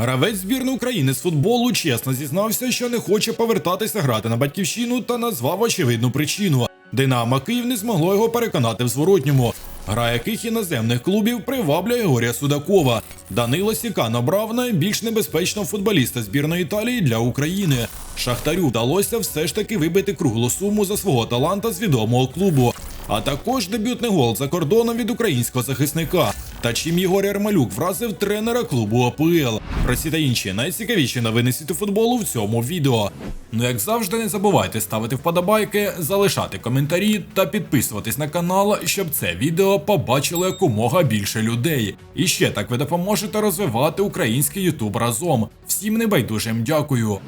Гравець збірної України з футболу чесно зізнався, що не хоче повертатися грати на батьківщину та назвав очевидну причину. Динамо Київ не змогло його переконати в зворотньому. Гра яких іноземних клубів приваблює Ігоря Судакова. Данило Сікан обрав найбільш небезпечного футболіста збірної Італії для України. Шахтарю вдалося все ж таки вибити круглу суму за свого таланта з відомого клубу. А також дебютний гол за кордоном від українського захисника. Та чим Єгор Ярмалюк вразив тренера клубу АПЛ. Про ці та інші найцікавіші новини світу футболу в цьому відео. Ну як завжди, не забувайте ставити вподобайки, залишати коментарі та підписуватись на канал, щоб це відео побачило якомога більше людей. І ще так ви допоможете розвивати український Ютуб разом. Всім небайдужим дякую.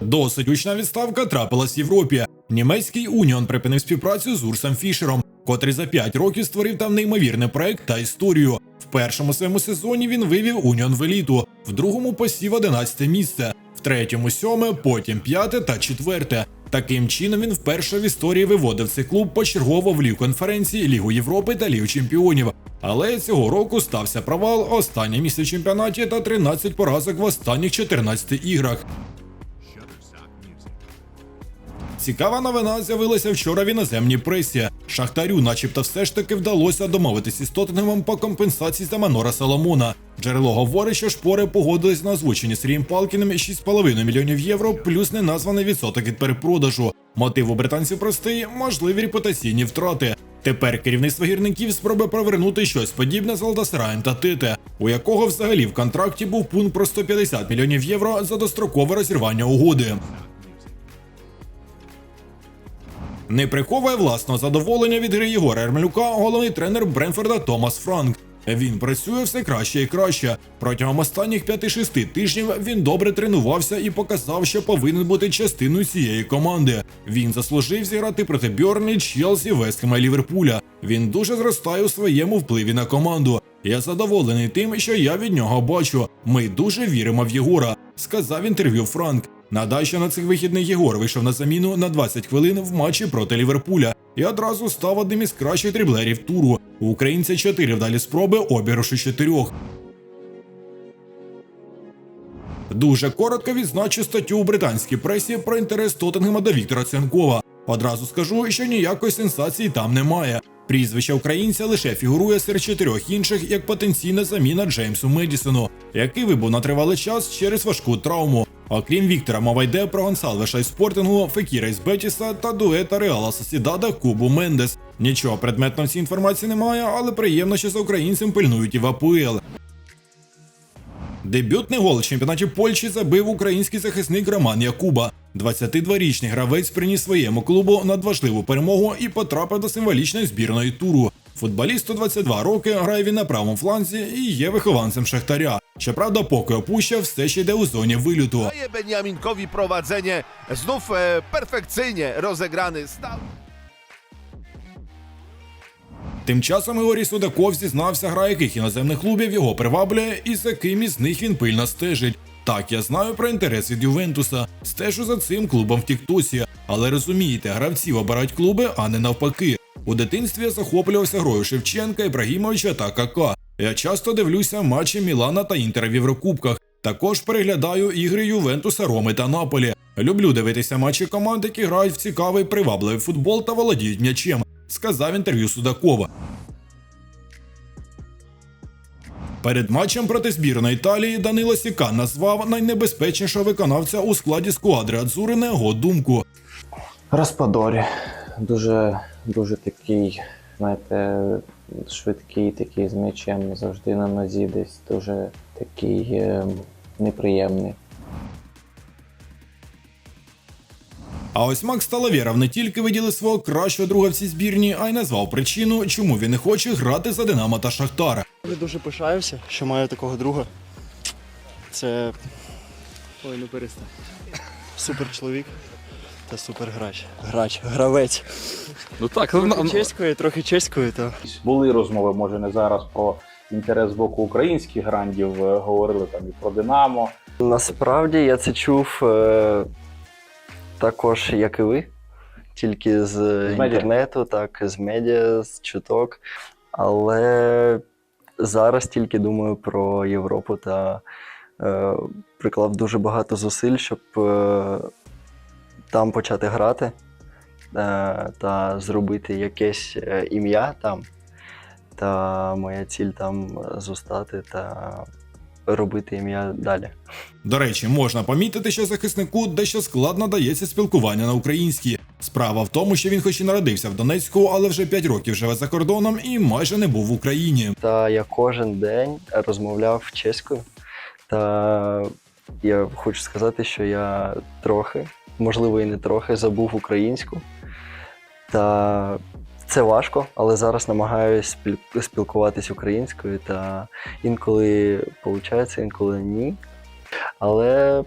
Досить гучна відставка трапилась в Європі. Німецький Уніон припинив співпрацю з Урсом Фішером, котрий за 5 років створив там неймовірний проект та історію. В першому своєму сезоні він вивів Уніон в еліту, в другому посів 11 місце, в третьому сьоме, потім п'яте та четверте. Таким чином він вперше в історії виводив цей клуб почергово в лігу конференції, Лігу Європи та Лігу Чемпіонів. Але цього року стався провал, останнє місце в чемпіонаті та 13 поразок в останніх 14 іграх. Цікава новина з'явилася вчора в іноземній пресі. Шахтарю, начебто, все ж таки вдалося домовитися із Тоттенгемом по компенсації за Манора Соломона. Джерело говорить, що шпори погодились на озвучені Сергієм Палкіним 6,5 мільйонів євро, плюс неназваний відсоток від перепродажу. Мотив у британців простий можливі репутаційні втрати. Тепер керівництво гірників спробує провернути щось подібне з Алдасараєм та Тите, у якого взагалі в контракті був пункт про 150 мільйонів євро за дострокове розірвання угоди. Не приховує власного задоволення від гри Єгора Ермелюка головний тренер Бренфорда Томас Франк. Він працює все краще і краще. Протягом останніх 5-6 тижнів він добре тренувався і показав, що повинен бути частиною цієї команди. Він заслужив зіграти проти Бьорні, Челсі, Вестхема і Ліверпуля. Він дуже зростає у своєму впливі на команду. Я задоволений тим, що я від нього бачу. Ми дуже віримо в Єгора, сказав інтерв'ю Франк. Надай, на цих вихідних Єгор вийшов на заміну на 20 хвилин в матчі проти Ліверпуля і одразу став одним із кращих дриблерів туру. У українця 4 вдалі спроби обіграшу 4. Дуже коротко відзначу статтю у британській пресі про інтерес Тоттенгема до Віктора Цянкова. Одразу скажу, що ніякої сенсації там немає. Прізвище українця лише фігурує серед чотирьох інших як потенційна заміна Джеймсу Медісону, який вибув на тривалий час через важку травму. Окрім Віктора, мова йде про Гонсалвеша із Спортингу, Фекіра із Бетіса та дуета Реала Сосідада Кубу Мендес. Нічого предметно в цій інформації немає, але приємно, що за українцем пильнують і в АПЛ. Дебютний гол у чемпіонаті Польщі забив український захисник Роман Якуба. 22-річний гравець приніс своєму клубу надважливу перемогу і потрапив до символічної збірної туру. Футболісту 22 роки грає він на правому фланзі і є вихованцем Шахтаря. Щоправда, поки опуща, все ще йде у зоні вилюту. Daje Beniaminkowi prowadzenie. Znów e, perfekcyjnie rozegrany stał. Тим часом Ігорій Судаков зізнався, гра яких іноземних клубів його приваблює, і за ким із них він пильно стежить. Так, я знаю про інтерес від Ювентуса, стежу за цим клубом в Тіктосі, але розумієте, гравців обирають клуби, а не навпаки. У дитинстві я захоплювався грою Шевченка, Ібрагімовича та Кака. Я часто дивлюся матчі Мілана та Інтера в Єврокубках. Також переглядаю ігри Ювентуса, Роми та Наполі. Люблю дивитися матчі команд, які грають в цікавий привабливий футбол та володіють м'ячем, сказав інтерв'ю Судакова. Перед матчем проти збірної Італії Данило Сікан назвав найнебезпечнішого виконавця у складі сквадри Адзури на його думку. Распадорі. Дуже, дуже такий, знаєте, швидкий, такий з м'ячем, завжди на нозі десь дуже такий е, неприємний. А ось Макс Талавєров не тільки виділив свого кращого друга в цій збірні, а й назвав причину, чому він не хоче грати за Динамо та Шахтар. Я дуже пишаюся, що маю такого друга. Це Ой, ну перестань. супер чоловік та супер грач. Грач, гравець. Ну так, ну, Трохи ну, чеською, трохи чеською, то Були розмови, може не зараз про інтерес з боку українських грандів, е, говорили там і про Динамо. Насправді я це чув е, також, як і ви, тільки з, медіа. інтернету, так, з медіа, з чуток. Але зараз тільки думаю про Європу та е, приклав дуже багато зусиль, щоб е, там почати грати е, та зробити якесь е, ім'я там. Та моя ціль там зостати та робити ім'я далі. До речі, можна помітити, що захиснику дещо складно дається спілкування на українській. Справа в тому, що він хоч і народився в Донецьку, але вже 5 років живе за кордоном і майже не був в Україні. Та я кожен день розмовляв чеською. Та я хочу сказати, що я трохи, можливо, і не трохи, забув українську. Та це важко, але зараз намагаюся спілкуватись українською. Та інколи виходить, інколи ні. Але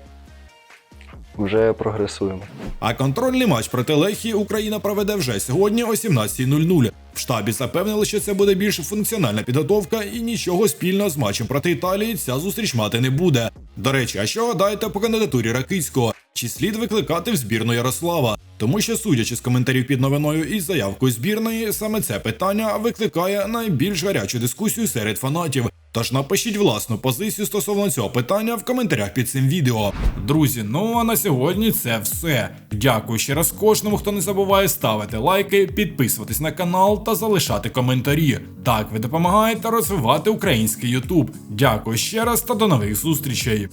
вже прогресуємо. А контрольний матч проти Лехії Україна проведе вже сьогодні о 17.00. В штабі запевнили, що це буде більш функціональна підготовка і нічого спільного з матчем проти Італії ця зустріч мати не буде. До речі, а що гадаєте по кандидатурі Ракицького? Чи слід викликати в збірну Ярослава? Тому що, судячи з коментарів під новиною і заявкою збірної, саме це питання викликає найбільш гарячу дискусію серед фанатів. Тож напишіть власну позицію стосовно цього питання в коментарях під цим відео. Друзі, ну а на сьогодні це все. Дякую ще раз кожному, хто не забуває ставити лайки, підписуватись на канал та залишати коментарі. Так ви допомагаєте розвивати український Ютуб. Дякую ще раз та до нових зустрічей.